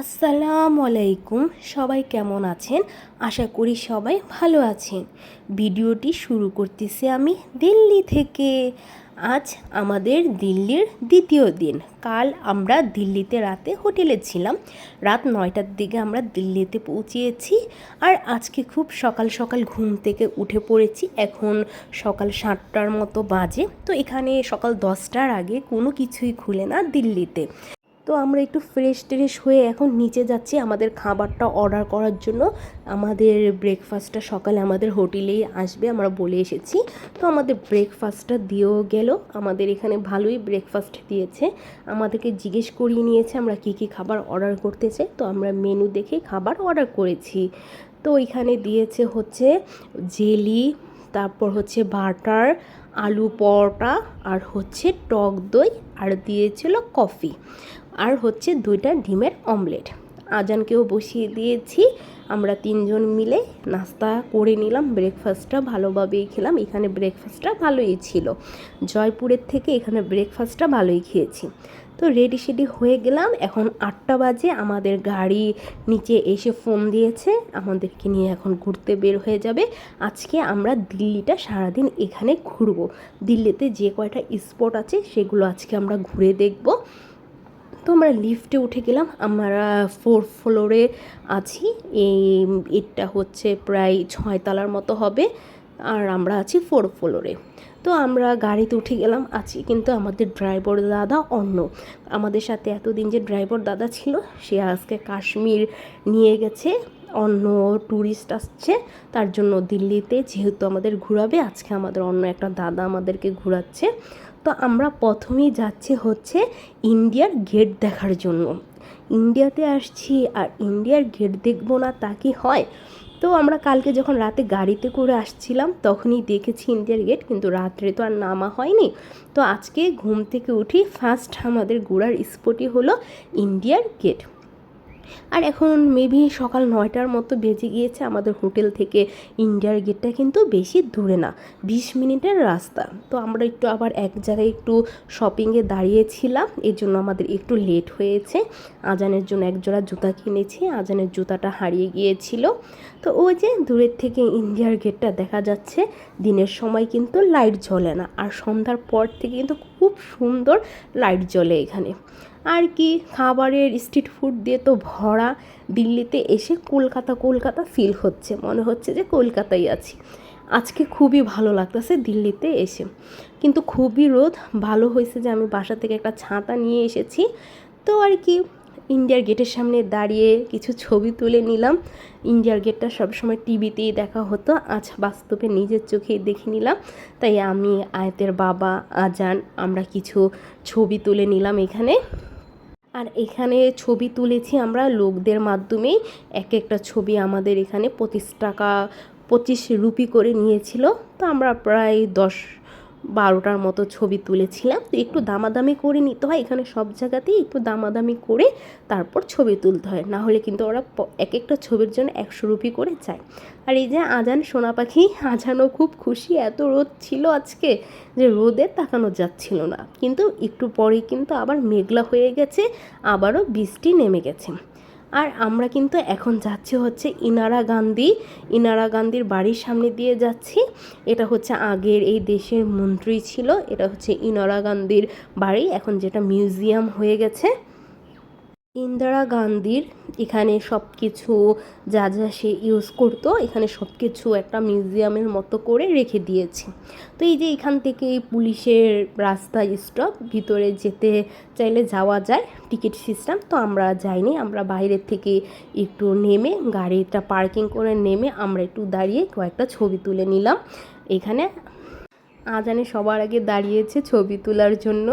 আসসালামু আলাইকুম। সবাই কেমন আছেন? আশা করি সবাই ভালো আছেন। ভিডিওটি শুরু করতেছি আমি দিল্লি থেকে। আজ আমাদের দিল্লির দ্বিতীয় দিন। কাল আমরা দিল্লিতে রাতে হোটেলে ছিলাম। রাত নয়টার দিকে আমরা দিল্লিতে পৌঁছিয়েছি আর আজকে খুব সকাল সকাল ঘুম থেকে উঠে পড়েছি। এখন সকাল সাতটার মতো বাজে। তো এখানে সকাল দশটার আগে কোনো কিছুই খুলে না দিল্লিতে। তো আমরা একটু ফ্রেশ ট্রেশ হয়ে এখন নিচে যাচ্ছি আমাদের খাবারটা অর্ডার করার জন্য। আমাদের ব্রেকফাস্টটা সকালে আমাদের হোটেলেই আসবে, আমরা বলে এসেছি। তো আমাদের ব্রেকফাস্টটা দিয়েও গেল। আমাদের এখানে ভালোই ব্রেকফাস্ট দিয়েছে। আমাদেরকে জিজ্ঞেস করিয়ে নিয়েছে আমরা কী কী খাবার অর্ডার করতে চাই তো আমরা মেনু দেখে খাবার অর্ডার করেছি। তো এখানে দিয়েছে হচ্ছে জেলি, তারপর হচ্ছে বাটার, আলু পরোটা আর হচ্ছে টক দই আর দিয়েছিল কফি। আর হচ্ছে দুইটা ডিমের অমলেট। আজানকেও বসিয়ে দিয়েছি। আমরা তিনজন মিলে নাস্তা করে নিলাম ব্রেকফাস্টটা ভালোভাবেই খেলাম। এখানে ব্রেকফাস্টটা ভালোই ছিল। জয়পুরের থেকে এখানে ব্রেকফাস্টটা ভালোই খেয়েছি। তো রেডি সেডি হয়ে গেলাম। এখন আটটা বাজে, আমাদের গাড়ি নিচে এসে ফোন দিয়েছে। আমাদেরকে নিয়ে এখন ঘুরতে বের হয়ে যাবে। আজকে আমরা দিল্লিটা সারাদিন এখানে ঘুরবো। দিল্লিতে যে কয়টা স্পট আছে, সেগুলো আজকে আমরা ঘুরে দেখব। তো আমরা লিফটে উঠে গেলাম। আমরা ফোর ফ্লোরে আছি। এই এটা হচ্ছে প্রায় ছয় তলার মতো হবে। আর আমরা আছি ফোর ফ্লোরে তো আমরা গাড়িতে উঠে গেলাম। আছি কিন্তু আমাদের ড্রাইভার দাদা অন্য। আমাদের সাথে এতদিন যে ড্রাইভার দাদা ছিল, সে আজকে কাশ্মীর নিয়ে গেছে। অন্য ট্যুরিস্ট আসছে। তার জন্য দিল্লিতে যেহেতু আমাদের ঘুরাবে, আজকে আমাদের অন্য একটা দাদা আমাদেরকে ঘুরাচ্ছে। তো আমরা প্রথমেই যাচ্ছি হচ্ছে ইন্ডিয়ার গেট দেখার জন্য। ইন্ডিয়াতে আসছি আর ইন্ডিয়ার গেট দেখব না তা কি হয়? তো আমরা কালকে যখন রাতে গাড়িতে করে আসছিলাম, তখনই দেখেছি ইন্ডিয়ার গেট কিন্তু রাত্রে তো আর নামা হয়নি। তো আজকে ঘুম থেকে উঠি ফার্স্ট আমাদের ঘোরার স্পটই হলো ইন্ডিয়ার গেট আর এখন মেবি সকাল নয়টার মতো বেজে গিয়েছে, আমাদের হোটেল থেকে ইন্ডিয়ার গেটটা কিন্তু বেশি দূরে না, বিশ মিনিটের রাস্তা। তো আমরা একটু আবার এক জায়গায় একটু শপিংয়ে দাঁড়িয়েছিলাম, এর জন্য আমাদের একটু লেট হয়েছে। আজানের জন্য এক জোড়া জুতা কিনেছি, আজানের জুতাটা হারিয়ে গিয়েছিল। তো ওই যে দূরের থেকে ইন্ডিয়ার গেটটা দেখা যাচ্ছে, দিনের সময় কিন্তু লাইট জ্বলে না, আর সন্ধ্যার পর থেকে কিন্তু খুব সুন্দর লাইট জ্বলে এখানে। আর কি খাবারের স্ট্রিট ফুড দিয়ে তো ভরা দিল্লিতে এসে কলকাতা কলকাতা ফিল হচ্ছে। মনে হচ্ছে যে কলকাতায় আছি। আজকে খুবই ভালো লাগতেছে দিল্লিতে এসে। কিন্তু খুবই রোদ, ভালো হয়েছে যে আমি বাসা থেকে একটা ছাতা নিয়ে এসেছি। তো আর কি, ইন্ডিয়ার গেটের সামনে দাঁড়িয়ে কিছু ছবি তুলে নিলাম। ইন্ডিয়ার গেটটা সবসময় টিভিতেই দেখা হতো। আজ বাস্তবে নিজের চোখেই দেখে নিলাম। তাই আমি, আয়তের বাবা, আজান, আমরা কিছু ছবি তুলে নিলাম এখানে। আর এখানে ছবি তুলেছি আমরা লোকদের মাধ্যমেই। এক একটা ছবি আমাদের এখানে পঁচিশ টাকা, পঁচিশ রুপি করে নিয়েছিল। তো আমরা প্রায় দশ বারোটার মতো ছবি তুলেছিলাম। তো একটু দামাদামি করে নিতে হয়। এখানে সব জায়গাতেই একটু দামাদামি করে তারপর ছবি তুলতে হয়। না হলে কিন্তু ওরা এক একটা ছবির জন্য একশো রুপি করে চায়। আর এই যে আজান, সোনা পাখি, আজানও খুব খুশি। এত রোদ ছিল আজকে যে রোদে তাকানো যাচ্ছিল না। কিন্তু একটু পরেই কিন্তু আবার মেঘলা হয়ে গেছে। আবারও বৃষ্টি নেমে গেছে। আর আমরা কিন্তু এখন যাচ্ছি হচ্ছে ইনারা গান্ধী, ইনারা গান্ধীর বাড়ির সামনে দিয়ে যাচ্ছি। এটা হচ্ছে আগের এই দেশের মন্ত্রী ছিল, এটা হচ্ছে ইনারা গান্ধীর বাড়ি। এখন যেটা মিউজিয়াম হয়ে গেছে। ইন্দিরা গান্ধীর এখানে সব কিছু যা যা সে ইউজ করতো, এখানে সব কিছু একটা মিউজিয়ামের মতো করে রেখে দিয়েছে। তো এই যে এখান থেকে পুলিশের রাস্তা স্টপ ভিতরে যেতে চাইলে যাওয়া যায় টিকিট সিস্টেম তো আমরা যাইনি, আমরা বাইরের থেকে একটু নেমে গাড়িটা পার্কিং করে নেমে আমরা একটু দাঁড়িয়ে কয়েকটা ছবি তুলে নিলাম। এখানে আজানে সবার আগে দাঁড়িয়েছে ছবি তোলার জন্য।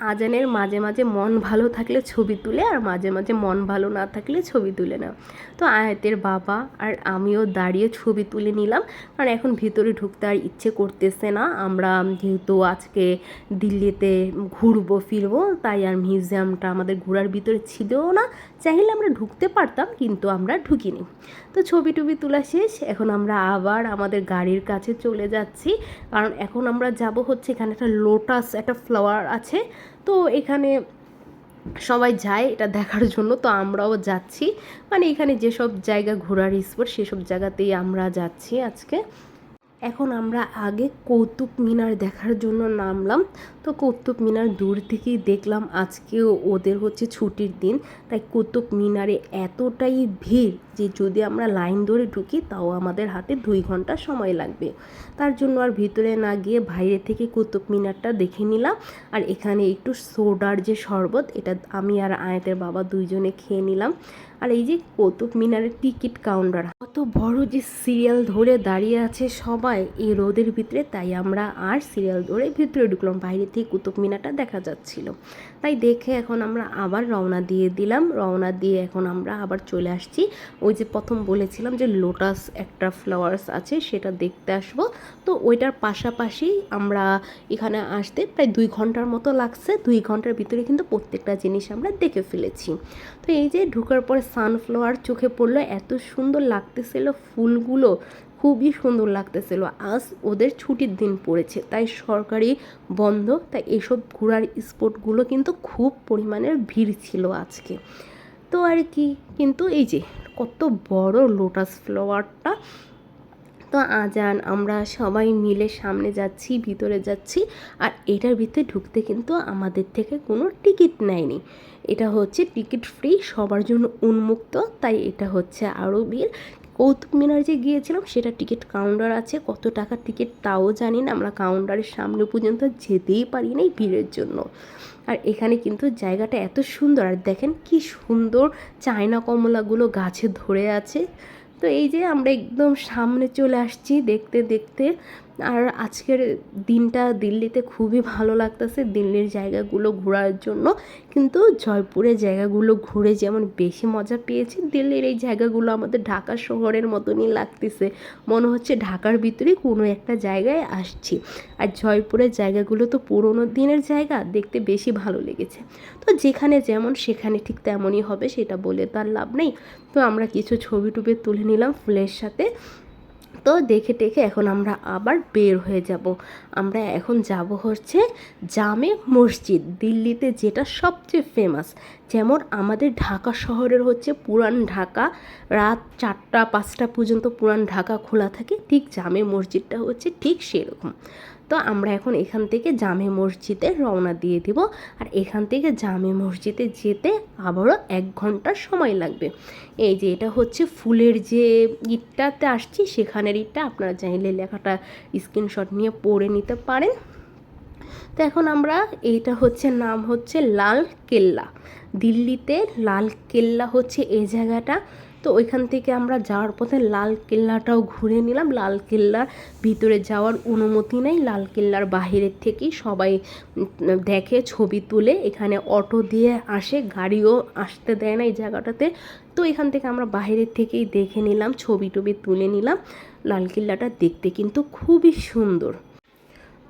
আজানের মাঝে মাঝে মন ভালো থাকলে ছবি তুলে আর মাঝে মাঝে মন ভালো না থাকলে ছবি তুলে না। তো আয়াতের বাবা আর আমিও দাঁড়িয়ে ছবি তুলে নিলাম। কারণ এখন ভিতরে ঢুকতে আর ইচ্ছে করতেছে না। আমরা যেহেতু আজকে দিল্লিতে ঘুরবো, ফিরবো, তাই আর মিউজিয়ামটা আমাদের ঘোরার ভিতরে ছিলও না। চাইলে আমরা ঢুকতে পারতাম, কিন্তু আমরা ঢুকিনি। তো ছবি টবি তোলা শেষ। এখন আমরা আবার আমাদের গাড়ির কাছে চলে যাচ্ছি। কারণ এখন আমরা যাব হচ্ছে এখানে একটা লোটাস একটা ফ্লাওয়ার আছে। তো এখানে সবাই যায় এটা দেখার জন্য, তো আমরাও যাচ্ছি। মানে এখানে যেসব জায়গা ঘোরার স্পট সেসব জায়গাতেই আমরা যাচ্ছি আজকে। এখন আমরা আগে কৌতুক মিনার দেখার জন্য নামলাম। তো কৌতুক মিনার দূর থেকেই দেখলাম আজকেও ওদের হচ্ছে ছুটির দিন। তাই কৌতুক মিনারে এতটাই ভিড় যে যদি আমরা লাইন ধরে ঢুকি, তাও আমাদের হাতে দুই ঘণ্টা সময় লাগবে। তার জন্য আর ভিতরে না গিয়ে বাইরে থেকে কুতুব মিনারটা দেখে নিলাম। আর এখানে একটু সোডার যে শরবত, এটা আমি আর আয়াতের বাবা দুইজনে খেয়ে নিলাম। আর এই যে কৌতুব মিনারের টিকিট কাউন্টার, কত বড় যে সিরিয়াল ধরে দাঁড়িয়ে আছে সবাই এই রোদের ভিতরে। তাই আমরা আর সিরিয়াল ধরে ভিতরে ঢুকলাম, বাইরে থেকে কুতুব মিনারটা দেখা যাচ্ছিল। তাই দেখে এখন আমরা আবার রওনা দিয়ে দিলাম। রওনা দিয়ে এখন আমরা আবার চলে আসছি। ওই যে প্রথম বলেছিলাম যে লোটাস একটা ফ্লাওয়ার্স আছে, সেটা দেখতে আসব। তো ওইটার পাশাপাশি আমরা এখানে আসতে প্রায় দুই ঘণ্টার মতো লাগছে। দুই ঘণ্টার ভিতরে কিন্তু প্রত্যেকটা জিনিস আমরা দেখে ফেলেছি। তো এই যে ঢুকার পরে সানফ্লাওয়ার চোখে পড়ল, এত সুন্দর লাগতেছিল ফুলগুলো। খুবই সুন্দর লাগতেছিল। আজ ওদের ছুটির দিন পড়েছে, তাই সরকারি বন্ধ, তাই এসব ঘোরার স্পটগুলো কিন্তু খুব পরিমাণের ভিড় ছিল আজকে। তো আর কি, কিন্তু এই যে কত বড় লোটাস ফ্লাওয়ারটা তো আজান, আমরা সবাই মিলে সামনে যাচ্ছি, ভিতরে যাচ্ছি, আর এটার ভিতরে ঢুকতে কিন্তু আমাদের থেকে কোনো টিকিট নেয়নি। এটা হচ্ছে টিকিট ফ্রি, সবার জন্য উন্মুক্ত, তাই এটা হচ্ছে আরও ভিড়। কৌতুক মিনার যে গিয়েছিলাম, সেটা টিকিট কাউন্টার আছে। কত টাকা টিকিট তাও জানি না। আমরা কাউন্টারের সামনে পর্যন্ত যেতেই পারি নাই ভিড়ের জন্য। আর এখানে কিন্তু জায়গাটা এত সুন্দর। আর দেখেন কি সুন্দর চায়না কমলাগুলো গাছে ধরে আছে। তো এই যে আমরা একদম সামনে চলে আসছি দেখতে দেখতে। আর আজকের দিনটা দিল্লিতে খুবই ভালো লাগতেছে। দিল্লির জায়গাগুলো ঘোরার জন্য। কিন্তু জয়পুরের জায়গাগুলো ঘুরে যেমন বেশি মজা পেয়েছি, দিল্লির এই জায়গাগুলো আমাদের ঢাকা শহরের মতনই লাগতেছে। মনে হচ্ছে ঢাকার ভিতরে কোনো একটা জায়গায় আসছি। আর জয়পুরের জায়গাগুলো তো পুরোনো দিনের জায়গা, দেখতে বেশি ভালো লেগেছে। তো যেখানে যেমন সেখানে ঠিক তেমনই হবে, সেটা বলে তার লাভ নেই। তো আমরা কিছু ছবি টুবি তুলে নিলাম ফুলের সাথে। তো দেখে টেখে এখন আমরা আবার বের হয়ে যাব। আমরা এখন যাব হচ্ছে জামে মসজিদ, দিল্লিতে যেটা সবচেয়ে ফেমাস যেমন আমাদের ঢাকা শহরের হচ্ছে পুরান ঢাকা। রাত চারটা, পাঁচটা পর্যন্ত পুরান ঢাকা খোলা থাকে, ঠিক জামে মসজিদটা হচ্ছে ঠিক সেরকম। তো আমরা এখন এখান থেকে জামে মসজিদে রওনা দিয়ে দিব। আর এখান থেকে জামে মসজিদে যেতে আবারও এক ঘণ্টার সময় লাগবে। এই যে এটা হচ্ছে ফুলের যে ইটটাতে আসছি, সেখানের ইটটা আপনারা চাইলে লেখাটা স্ক্রিনশট নিয়ে পড়ে নিতে পারেন। তো এখন আমরা, এইটা হচ্ছে নাম হচ্ছে লাল কেল্লা। দিল্লিতে লাল কেল্লা হচ্ছে এই জায়গাটা। তো ওইখান থেকে আমরা যাওয়ার পথে লাল কেল্লাটাও ঘুরে নিলাম। লাল কেল্লার ভিতরে যাওয়ার অনুমতি নেই। লাল কেল্লার বাহিরের থেকেই সবাই দেখে, ছবি তুলে এখানে অটো দিয়ে আসে। গাড়িও আসতে দেয় না এই জায়গাটাতে। তো এখান থেকে আমরা বাহিরের থেকেই দেখে নিলাম, ছবি টবি তুলে নিলাম। লাল কেল্লাটা দেখতে কিন্তু খুবই সুন্দর।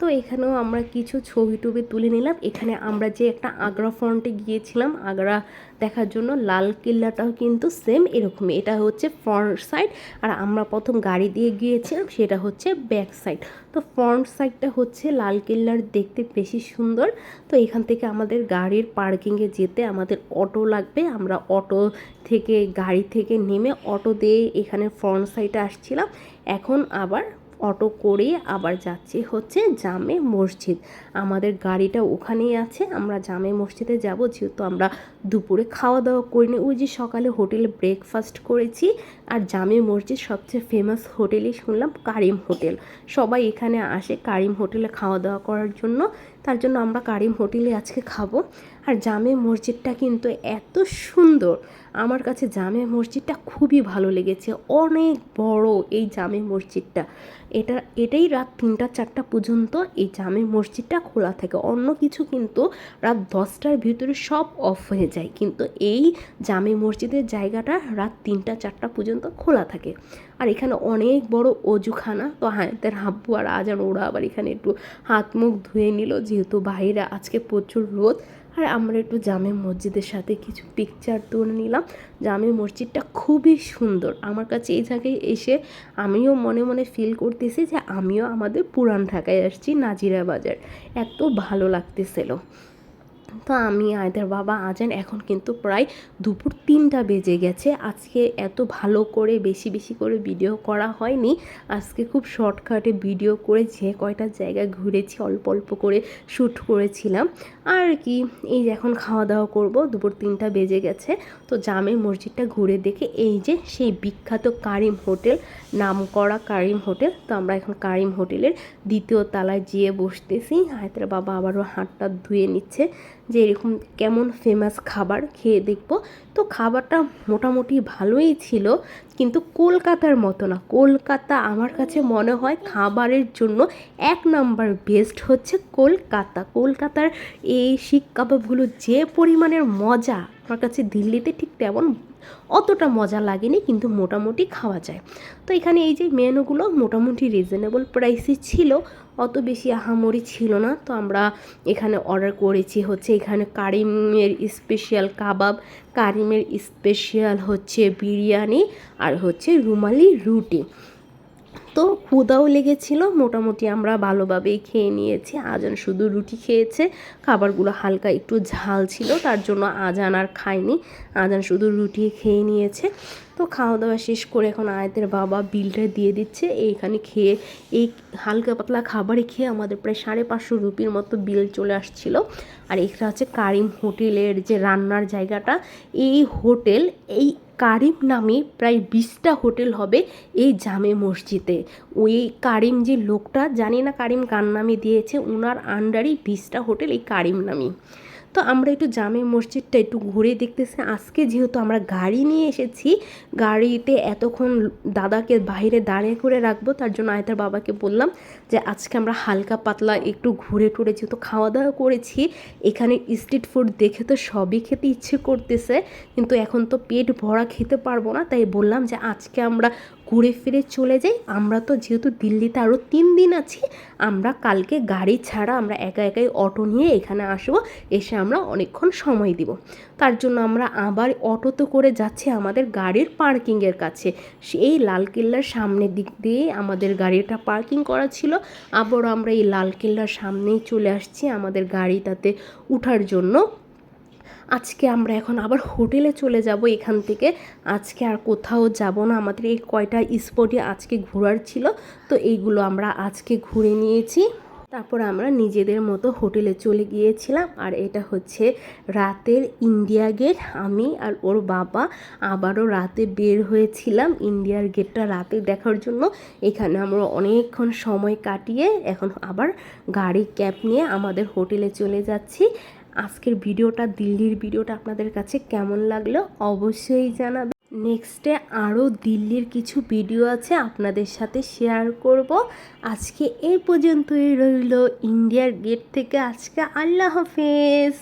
তো এখানেও আমরা কিছু ছবি টবি তুলে নিলাম। এখানে আমরা যে একটা আগ্রা ফ্রন্টে গিয়েছিলাম, আগ্রা দেখার জন্য লাল কেল্লাটাও কিন্তু সেম এরকমই। এটা হচ্ছে ফ্রন্ট সাইড আর আমরা প্রথম গাড়ি দিয়ে গিয়েছিলাম, সেটা হচ্ছে ব্যাক সাইড তো ফ্রন্ট সাইডটা হচ্ছে লাল কিল্লার দেখতে বেশি সুন্দর। তো এখান থেকে আমাদের গাড়ির পার্কিংয়ে যেতে আমাদের অটো লাগবে। আমরা অটো থেকে, গাড়ি থেকে নেমে অটো দিয়ে এখানে ফ্রন্ট সাইডে আসছিলাম। এখন আবার অটো করে আবার যাচ্ছি হচ্ছে জামে মসজিদ। আমাদের গাড়িটা ওখানেই আছে, আমরা জামে মসজিদে যাব, যেহেতু আমরা দুপুরে খাওয়া দাওয়া করিনি। ওই যে সকালে হোটেলে ব্রেকফাস্ট করেছি, আর জামে মসজিদ সবচেয়ে ফেমাস হোটেলই শুনলাম, কারিম হোটেল। সবাই এখানে আসে কারিম হোটেলে খাওয়া দাওয়া করার জন্য, তার জন্য আমরা কারিম হোটেলে আজকে খাব। আর জামে মসজিদটা কিন্তু এত সুন্দর আমার কাছে জামে মসজিদটা খুবই ভালো লেগেছে। অনেক বড় এই জামে মসজিদটা। এটা, এটাই রাত তিনটা, চারটা পর্যন্ত এই জামে মসজিদটা খোলা থাকে। অন্য কিছু কিন্তু রাত দশটার ভিতরে সব অফ হয়ে যায়। কিন্তু এই জামে মসজিদের জায়গাটা রাত তিনটা, চারটা পর্যন্ত খোলা থাকে। আর এখানে অনেক বড় অজুখানা। তো হ্যাঁ তার হাব্বু আর আজান, ওরা আবার এখানে একটু হাত মুখ ধুয়ে নিল। যেহেতু বাইরে আজকে প্রচুর রোদ আর আমরা একটু জামে মসজিদের সাথে কিছু পিকচার তুলে নিলাম। জামে মসজিদটা খুবই সুন্দর। আমার কাছে এই জায়গায় এসে আমিও মনে মনে ফিল করতেছি যে আমিও আমাদের পুরান ঢাকায় আসছি, নাজিরা বাজার। এত ভালো লাগতেছিল। তো আমি আয়দের বাবা আজান এখন কিন্তু প্রায় দুপুর তিনটা বেজে গেছে। আজকে এত ভালো করে, বেশি বেশি করে ভিডিও করা হয়নি। আজকে খুব শর্টকাটে ভিডিও করে যে কয়টা জায়গায় ঘুরেছি, অল্প অল্প করে শ্যুট করেছিলাম। আর কি, এই যে এখন খাওয়া দাওয়া করব, দুপুর তিনটা বেজে গেছে। তো জামে মসজিদটা ঘুরে দেখে এই যে সেই বিখ্যাত কারিম হোটেল নাম করা কারিম হোটেল। তো আমরা এখন কারিম হোটেলের দ্বিতীয় তলায় যেয়ে বসতেছি। হায়তের বাবা আবারও হাতটা ধুয়ে নিচ্ছে। যে এরকম কেমন ফেমাস খাবার খেয়ে দেখব। তো খাবারটা মোটামুটি ভালোই ছিল, কিন্তু কলকাতার মতো না। কলকাতা আমার কাছে মনে হয় খাবারের জন্য এক নাম্বার বেস্ট হচ্ছে কলকাতা। কলকাতার এই শিক কাবাবগুলো যে পরিমাণের মজা আমার কাছে দিল্লিতে ঠিক তেমন অতটা মজা লাগেনি, কিন্তু মোটামুটি খাওয়া যায়। তো এখানে এই যে মেনুগুলো মোটামুটি রিজনেবল প্রাইসে ছিল, অত বেশি আহামরি ছিল না। তো আমরা এখানে অর্ডার করেছি হচ্ছে এখানে কারিমের স্পেশাল কাবাব, কারিমের স্পেশাল হচ্ছে বিরিয়ানি আর হচ্ছে রুমালি রুটি। তো ক্ষুদাও লেগেছিল, মোটামুটি আমরা ভালোভাবেই খেয়ে নিয়েছি। আজান শুধু রুটি খেয়েছে, খাবারগুলো হালকা একটু ঝাল ছিল, তার জন্য আজান আর খায়নি। আজান শুধু রুটি খেয়ে নিয়েছে। তো খাওয়া দাওয়া শেষ করে এখন আয়তের বাবা বিলটা দিয়ে দিচ্ছে। এইখানে খেয়ে, এই হালকা পাতলা খাবারে খেয়ে আমাদের প্রায় সাড়ে পাঁচশো রুপির মতো বিল চলে আসছিল। আর এখানে হচ্ছে কারিম হোটেলের যে রান্নার জায়গাটা, এই হোটেল, এই কারিম নামে প্রায় বিশটা হোটেল হবে এই জামে মসজিদে। ওই কারিম যে লোকটা, জানি না কারিম কার নামে দিয়েছে ওনার আন্ডারেই বিশটা হোটেল এই কারিম নামে। তো আমরা একটু জামে মসজিদটা একটু ঘুরে দেখতেছি। আজকে যেহেতু আমরা গাড়ি নিয়ে এসেছি, গাড়িতে এতক্ষণ দাদাকে বাইরে দাঁড়িয়ে করে রাখব, তার জন্য আয়তার বাবাকে বললাম যে আজকে আমরা হালকা পাতলা একটু ঘুরে টুরে যেহেতু খাওয়া দাওয়া করেছি, এখানে স্ট্রিট ফুড দেখে তো সবই খেতে ইচ্ছে করতেছে, কিন্তু এখন তো পেট ভরা খেতে পারব না, তাই বললাম যে আজকে আমরা ঘুরে ফিরে চলে যাই। আমরা তো যেহেতু দিল্লিতে আরও তিন দিন আছি, আমরা কালকে গাড়ি ছাড়া আমরা একা একাই অটো নিয়ে এখানে আসব, এসে আমরা অনেকক্ষণ সময় দিব। তার জন্য আমরা আবার অটোতে করে যাচ্ছি আমাদের গাড়ির পার্কিংয়ের কাছে। সেই লালকেল্লার সামনের দিক দিয়ে আমাদের গাড়িটা পার্কিং করা ছিল। আবারও আমরা এই লালকেল্লার সামনেই চলে আসছি আমাদের গাড়িটাতে উঠার জন্য। আজকে আমরা এখন আবার হোটেলে চলে যাব এখান থেকে। আজকে আর কোথাও যাব না। আমাদের এই কয়টা স্পটে আজকে ঘোরার ছিল। তো এইগুলো আমরা আজকে ঘুরে নিয়েছি। তারপর আমরা নিজেদের মতো হোটেলে চলে গিয়েছিলাম। আর এটা হচ্ছে রাতের ইন্ডিয়া গেট। আমি আর ওর বাবা আবারও রাতে বের হয়েছিলাম ইন্ডিয়ার গেটটা রাতে দেখার জন্য। এখানে আমরা অনেকক্ষণ সময় কাটিয়ে এখন আবার গাড়ি ক্যাব নিয়ে আমাদের হোটেলে চলে যাচ্ছি। আজকের ভিডিওটা, দিল্লির ভিডিওটা আপনাদের কাছে কেমন লাগল অবশ্যই জানাবে নেক্সটে আরও দিল্লির কিছু ভিডিও আছে আপনাদের সাথে শেয়ার করব। আজকে এই পর্যন্তই রইল ইন্ডিয়ার গেট থেকে। আজকে আল্লাহ হাফেজ।